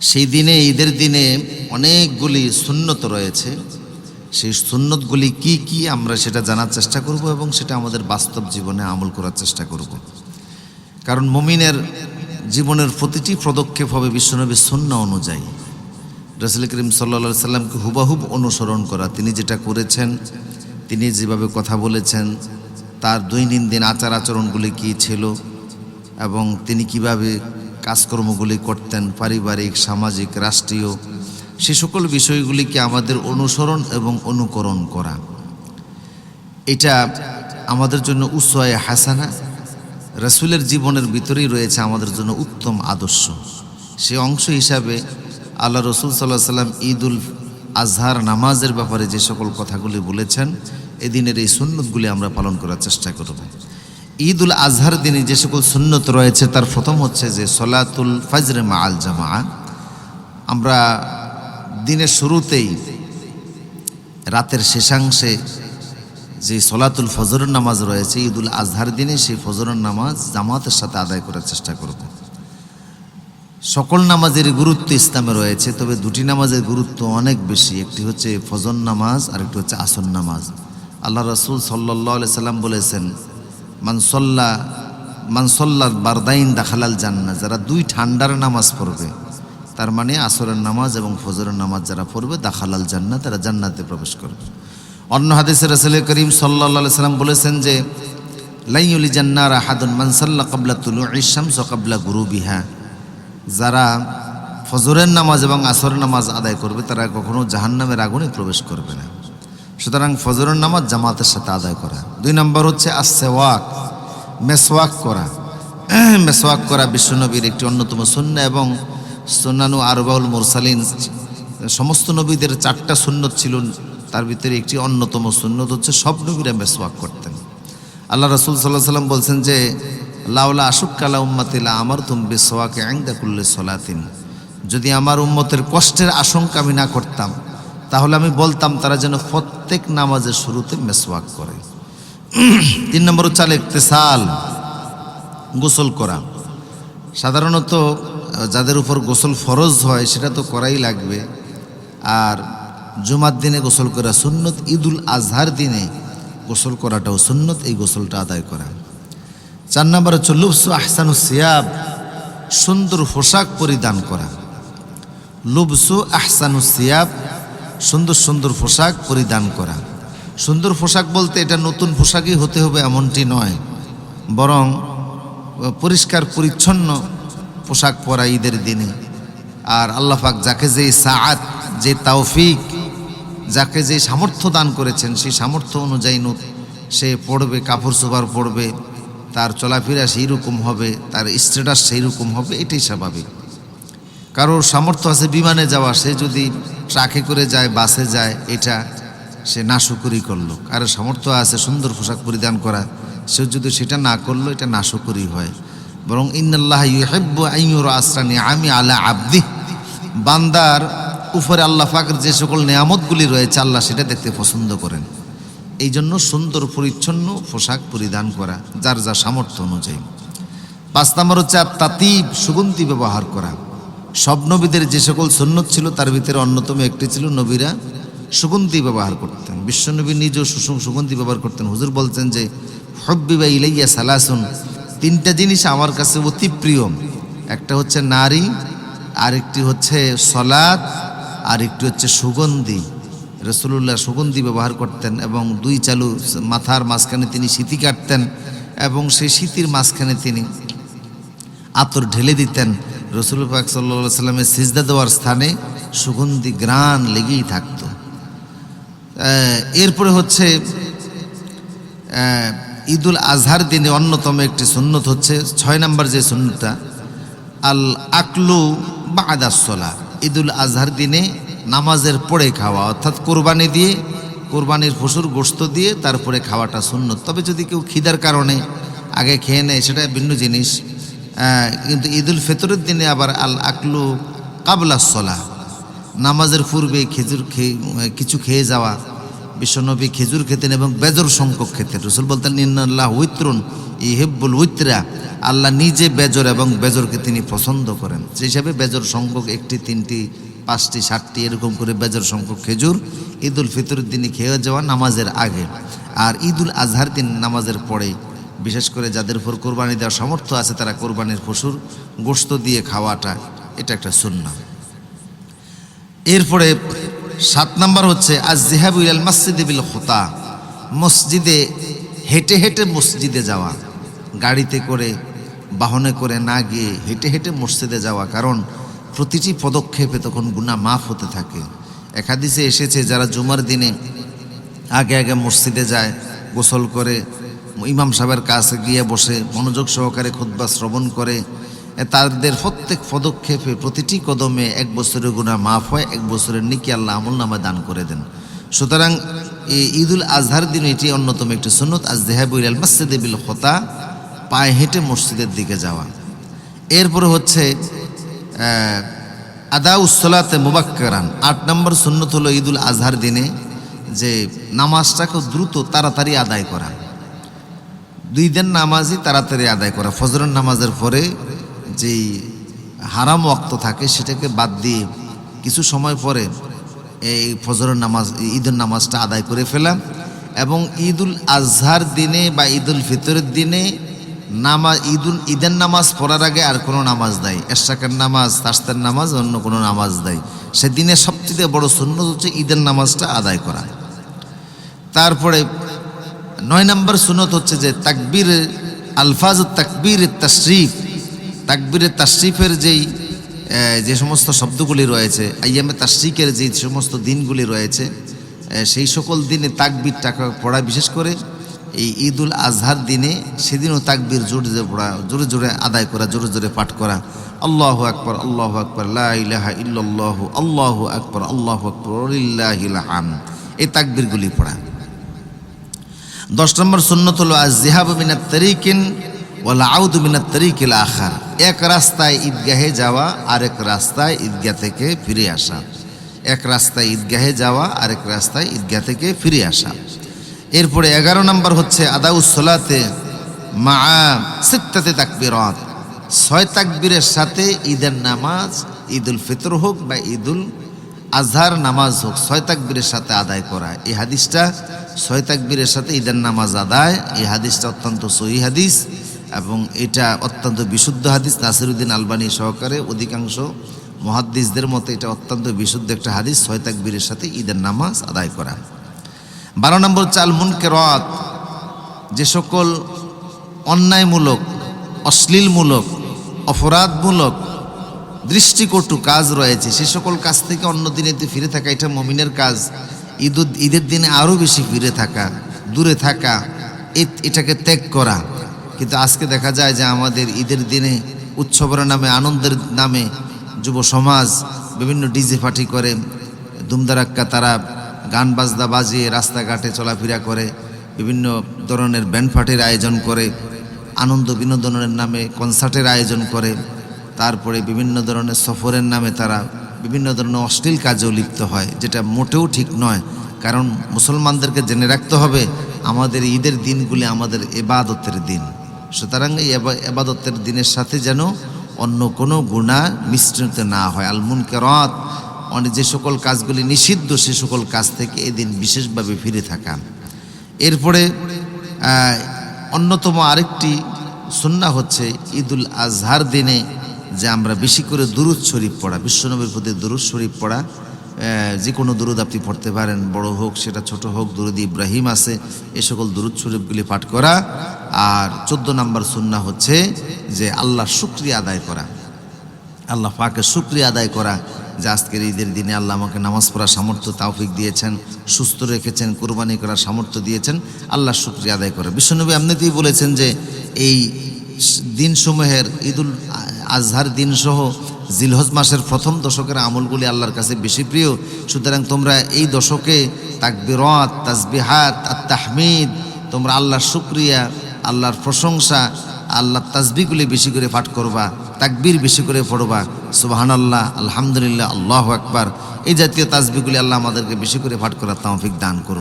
সেই দিনে, ঈদের দিনে অনেকগুলি সুন্নত রয়েছে। সেই সুন্নতগুলি কি কি আমরা সেটা জানার চেষ্টা করব এবং সেটা আমাদের বাস্তব জীবনে আমল করার চেষ্টা করব। কারণ মুমিনের জীবনের প্রতিটি পদক্ষেপ হবে বিশ্বনবীর সুন্না অনুযায়ী। রসুল করিম সাল্লা সাল্লামকে হুবাহুব অনুসরণ করা, তিনি যেটা করেছেন, তিনি যেভাবে কথা বলেছেন, তার দৈনন্দিন আচার আচরণগুলি কী ছিল এবং তিনি কীভাবে কাজকর্মগুলি করতেন, পারিবারিক, সামাজিক, রাষ্ট্রীয়। সে সকল বিষয়গুলিকে আমাদের অনুসরণ এবং অনুকরণ করা। এটা আমাদের জন্য উৎসয় হাসানা। রসুলের জীবনের ভিতরেই রয়েছে আমাদের জন্য উত্তম আদর্শ। সে অংশ হিসাবে আল্লাহ রসুল সাল্লাহ সাল্লাম ঈদুল আজহার নামাজের ব্যাপারে যে সকল কথাগুলি বলেছেন, এদিনের এই সুন্নতগুলি আমরা পালন করার চেষ্টা করব। ঈদুল আজহার দিনে যে সকল সুন্নত রয়েছে, তার প্রথম হচ্ছে যে সলাতুল ফাজরে মা আল জামা আমরা দিনের শুরুতেই রাতের শেষাংশে যে সলাতুল ফজরের নামাজ রয়েছে, ঈদুল আজহার দিনে সেই ফজরের নামাজ জামাতের সাথে আদায় করার চেষ্টা করব। সকল নামাজের গুরুত্ব ইসলামে রয়েছে, তবে দুটি নামাজের গুরুত্ব অনেক বেশি। একটি হচ্ছে ফজর নামাজ আর একটি হচ্ছে আসর নামাজ। আল্লাহ রসুল সাল্লাহ সাল্লাম বলেছেন মানসল্লা মানসল্লার বারদাইন দাখালাল জান্না যারা দুই ঠান্ডার নামাজ পড়বে, তার মানে আসরের নামাজ এবং ফজরের নামাজ যারা পড়বে, দাখালাল জান্না তারা জান্নাতে প্রবেশ করবে। অন্য হাদিসে রসুল করিম সাল্লা সাল্লাম বলেছেন যে লাইউলি জান্নার আহাদুন মানসাল্লা কাবলা তুলু ইসামস কাবলা গুরু বিহা যারা ফজরের নামাজ এবং আসরের নামাজ আদায় করবে, তারা কখনো জাহান্নামের আগুনে প্রবেশ করবে না। সুতরাং ফজরের নামাজ জামাতের সাথে আদায় করা। দুই নম্বর হচ্ছে আসেওয়াক মেসওয়াক করা। মেসওয়াক করা বিশ্বনবীর একটি অন্যতম সুন্না এবং সুন্নানু আরবাউল মুরসালিন। সমস্ত নবীদের চারটা সুন্নত ছিল, তার ভিতরে একটি অন্যতম সুন্নত হচ্ছে সব নবীরা মেসওয়াক করতেন। আল্লাহ রসুল সাল্লাহ সাল্লাম বলছেন যে লাউলা আশুক কালা উম্মাতিলা আমার তুম বেসোয়াকে আংদা করলে সলাতিন। যদি আমার উম্মতের কষ্টের আশঙ্কা আমি না করতাম তাহলে আমি বলতাম তারা যেন প্রত্যেক নামাজের শুরুতে মেসওয়াক করে। তিন নম্বর হচ্ছে আল ইকতেসাল, গোসল করা। সাধারণত যাদের উপর গোসল ফরজ হয় সেটা তো করাই লাগবে। আর জুমার দিনে গোসল করা সুন্নত, ঈদুল আজহার দিনে গোসল করাটাও সুন্নত, এই গোসলটা আদায় করা। চার নম্বর হচ্ছে লুবসু আহসানু সিয়াব, সুন্দর পোশাক পরিধান করা। লুবসু আহসানু সিয়াব সুন্দর সুন্দর পোশাক পরিধান করা। সুন্দর পোশাক বলতে এটা নতুন পোশাকই হতে হবে এমনটি নয়। বরং, পরিষ্কার, পরিচ্ছন্ন পোশাক পরা ঈদের দিনে। আর আল্লাহ পাক যাকে যে সাআত, যে তাওফিক যাকে যে সামর্থ্য দান করেছেন, সেই সামর্থ্য অনুযায়ী সে পড়বে, কাপড় চোপড় পড়বে, তার চলাফেরা সেই রকম হবে, তার স্ট্যাটাস সেই রকম হবে, এটাই স্বাভাবিক। কারোর সামর্থ্য আছে বিমানে যাওয়া, সে যদি ট্রাকে করে যায়, বাসে যায়, এটা সে নাশুকরি করল। আর সামর্থ্য আছে সুন্দর পোশাক পরিধান করা, সে যদি সেটা না করল, এটা নাশুকরি হয়। বরং ইন্নাল্লাহ ইউহেব্বু আইয়ুর আসরানি আমি আলা আব্দি বান্দার উপরে আল্লাহ পাকের যে সকল নেয়ামতগুলি রয়েছে, আল্লাহ সেটা দেখতে পছন্দ করেন। এই জন্য সুন্দর, পরিচ্ছন্ন পোশাক পরিধান করা, যার যা সামর্থ্য অনুযায়ী। পাঁচ নম্বর হচ্ছে তাতিব সুগন্ধি ব্যবহার করা। সব নবীদের যে সকল সুন্নত ছিল, তার ভিতরে অন্যতম একটি ছিল নবীরা সুগন্ধি ব্যবহার করতেন। বিশ্বনবী নিজেও সুসু- সুগন্ধি ব্যবহার করতেন। হুজুর বলতেন যে, হব্বি বা ইলাইয়া সালাসুন। তিনটা জিনিস আমার কাছে অতি প্রিয়। একটা হচ্ছে নারী, আরেকটি হচ্ছে সলাদ আর একটি হচ্ছে সুগন্ধি। রসুল্লাহ সুগন্ধি ব্যবহার করতেন এবং দুই চালু মাথার মাঝখানে তিনি সিঁতি কাটতেন এবং সেই সিঁতির মাঝখানে তিনি আতর ঢেলে দিতেন। রসুল পাক সাল্লা সাল্লামের সিজদা দেওয়ার স্থানে সুগন্ধি গ্রান লেগেই থাকত। এরপরে হচ্ছে ঈদুল আজহার দিনে অন্যতম একটি সুন্নত হচ্ছে, ছয় নম্বর যে সুন্নতটা, আল আকলু বা আদাসলা ঈদুল আজহার দিনে নামাজের পরে খাওয়া, অর্থাৎ কোরবানি দিয়ে, কোরবানির পশুর গোস্ত দিয়ে তারপরে খাওয়াটা সুন্নত। তবে যদি কেউ খিদার কারণে আগে খেয়ে নেয়, সেটা ভিন্ন জিনিস। কিন্তু ঈদুল ফিতরের দিনে আবার আল আকলু কাবলা সলা। নামাজের পূর্বে খেজুর খেয়ে কিছু খেয়ে যাওয়া, বিশ্বনবী খেজুর খেতেন এবং বেজর সংখ্যক খেতেন। রসুল বলতেন নিন্নাল্লাহ উইত্রুন ইহেব্বুল উইত্রা। আল্লাহ নিজে বেজর এবং বেজরকে তিনি পছন্দ করেন। সেই হিসাবে বেজর সংখ্যক একটি, তিনটি, পাঁচটি, সাতটি, এরকম করে বেজর সংখ্যক খেজুর ঈদুল ফিতরের দিনে খেয়ে যাওয়া নামাজের আগে। আর ঈদুল আজহার দিন নামাজের পরে বিশেষ করে যাদের উপর কোরবানি দেওয়ার সামর্থ্য আছে, তারা কোরবানির পশুর গোস্ত দিয়ে খাওয়াটা, এটা একটা সুন্না এরপরে সাত নাম্বার হচ্ছে আজ জেহাবু ইলাল মসজিদে বিল খোতা। মসজিদে হেঁটে হেঁটে মসজিদে যাওয়া। গাড়িতে করে, বাহনে করে না গিয়ে হেঁটে হেঁটে মসজিদে যাওয়া। কারণ প্রতিটি পদক্ষেপে তখন গুণা মাফ হতে থাকে। একাদিসে এসেছে, যারা জুমার দিনে আগে আগে মসজিদে যায়, গোসল করে ইমাম সাহেবের কাছে গিয়ে বসে মনোযোগ সহকারে খুদ্া শ্রবণ করে তাদের প্রত্যেক পদক্ষেপে প্রতিটি কদমে এক বছরের গুণা মাফ হয়, এক বছরের নিকি আল্লাহ আমল নামা দান করে দেন। সুতরাং ঈদুল আজহার দিন এটি অন্যতম একটি সুন্নত আজ দেহাবুল আল মসজিদে বিল খোতা, পায়ে হেঁটে মসজিদের দিকে যাওয়া। এরপরে হচ্ছে আদা উসলাতে মুবাক্কারান। আট নম্বর সুন্নত হলো ঈদুল আজহার দিনে যে নামাজটাকে দ্রুত তাড়াতাড়ি আদায় করা। দুই দিন নামাজই তাড়াতাড়ি আদায় করা। ফজরের নামাজের পরে যেই হারাম ওক্ত থাকে সেটাকে বাদ দিয়ে কিছু সময় পরে এই ফজরের নামাজ, ঈদের নামাজটা আদায় করে ফেলাম এবং ঈদুল আজহার দিনে বা ঈদুল ফিতরের দিনে নামাজ, ঈদুল, ঈদের নামাজ পড়ার আগে আর কোনো নামাজ দেয় এরশাকের নামাজ তাস্তের নামাজ, অন্য কোনো নামাজ দেয় সেদিনে সবচেয়ে বড় সুন্নত হচ্ছে ঈদের নামাজটা আদায় করা। তারপরে নয় নম্বর সুনত হচ্ছে যে তাকবির, আলফাজ তাকবীর তশরিফ। তাকবীরের তশরিফের যেই যে সমস্ত শব্দগুলি রয়েছে, আইয়ামে তাশরিকের যে সমস্ত দিনগুলি রয়েছে সেই সকল দিনে তাকবীর টাকা পড়া বিশেষ করে। এই ঈদুল আজহার দিনে সেদিনও তাকবির জোরে জোরে পড়া, জোরে জোরে আদায় করা, জোরে জোরে পাঠ করা। আল্লাহ আকবর আল্লাহ আকবর, লা ইলাহা আল্লাহ আকবর, আল্লাহু আকবর হামদ। এই তাকবিরগুলি পড়া। দশ নম্বর সুন্নত হলো আজ জেহাব মিনাত তরিকিন ওয়ালা আউদ মিনাত তরিকিল আখার। এক রাস্তায় ঈদগাহে যাওয়া, আরেক রাস্তায় ঈদগাহ থেকে ফিরে আসা। এক রাস্তায় ঈদগাহে যাওয়া, আরেক রাস্তায় ঈদগাহ থেকে ফিরে আসা। এরপরে এগারো নম্বর হচ্ছে আদাউসলাতে মা সিত্তাতে তাকবিরত। ছয় তাকবীরের সাথে ঈদের নামাজ, ঈদুল ফিতর হোক বা ঈদুল আজহার নামাজ হোক, ছয় তাকবীরের সাথে আদায় করা। এই হাদিসটা ছয় তাকবীরের সাথে ঈদের নামাজ আদায়। এই হাদিসটা অত্যন্ত সহি হাদিস এবং এটা অত্যন্ত বিশুদ্ধ হাদিস। নাসিরুদ্দিন আলবানী সহকারে অধিকাংশ মহাদ্দিসদের মতে এটা অত্যন্ত বিশুদ্ধ একটা হাদিস, ছয় তাকবীরের সাথে ঈদের নামাজ আদায় করা। বারো নম্বর চাল মুনকে রত যে সকল অন্যায়মূলক, অশ্লীলমূলক, অপরাধমূলক দৃষ্টিকটু কাজ রয়েছে। সে সকল কাজ থেকে অন্য দিনেতে ফিরে থাকা, এটা মমিনের কাজ। ঈদ ঈদের দিনে আরও বেশি ফিরে থাকা, দূরে থাকা এটাকে ত্যাগ করা। কিন্তু আজকে দেখা যায় যে আমাদের ঈদের দিনে উৎসবের নামে, আনন্দের নামে যুব সমাজ বিভিন্ন ডিজে পার্টি করে দুমদারাক্কা তারা গান বাজনা বাজিয়ে রাস্তাঘাটে চলাফেরা করে, বিভিন্ন ধরনের ব্যান্ড পার্টির আয়োজন করে, আনন্দ বিনোদনের নামে কনসার্টের আয়োজন করে তারপরে বিভিন্ন ধরনের সফরের নামে তারা বিভিন্ন ধরনের অশ্লীল কাজেও লিপ্ত হয়, যেটা মোটেও ঠিক নয়। কারণ মুসলমানদেরকে জেনে রাখতে হবে, আমাদের ঈদের দিনগুলি আমাদের এবাদতের দিন। সুতরাং এই এবা- এবাদতের দিনের সাথে যেন অন্য কোনো গুণা মিশ্রিত না হয়। আলমুন কেরত অনেক যে সকল কাজগুলি নিষিদ্ধ, সে সকল কাজ থেকে এদিন বিশেষভাবে ফিরে থাকা। এরপরে অন্যতম আরেকটি সুন্না হচ্ছে ঈদুল আজহার দিনে যে আমরা বেশি করে দুরুদ শরীফ পড়া, বিশ্বনবীর প্রতি দুরুদ শরীফ পড়া যে কোনো দুরুদ আপনি পড়তে পারেন, বড় হোক, সেটা ছোট হোক, দুরুদ ইব্রাহিম আছে, এ সকল দুরুদ শরীফগুলি পাঠ করা। আর চোদ্দ নম্বর সুন্না হচ্ছে যে আল্লাহ শুক্রিয়া আদায় করা। আল্লাহ পাকে শুক্রিয়া আদায় করা যে আজকের ঈদের দিনে আল্লাহ আমাকে নামাজ পড়ার সামর্থ্য, তাওফিক দিয়েছেন, সুস্থ রেখেছেন, কোরবানি করার সামর্থ্য দিয়েছেন আল্লাহ শুক্রিয়া আদায় করা। বিশ্বনবী এমনিতেই বলেছেন যে এই দিনসমূহের ঈদুল আজহার দিনসহ জিলহজ মাসের প্রথম দশকের আমলগুলি আল্লাহর কাছে বেশি প্রিয়। সুতরাং তোমরা এই দশকে তাকবিরত, তাসবিহাত আর তাহমিদ তোমরা আল্লাহর শুক্রিয়া, আল্লাহর প্রশংসা, আল্লাহর তাজবিগুলি বেশি করে পাঠ করবা, তাকবির বেশি করে পড়বা। সুবাহান আল্লাহ আলহামদুলিল্লাহ, আল্লাহ আকবার। এই জাতীয় তাসবিগুলি আল্লাহ আমাদেরকে বেশি করে পাঠ করার তৌফিক দান করুন।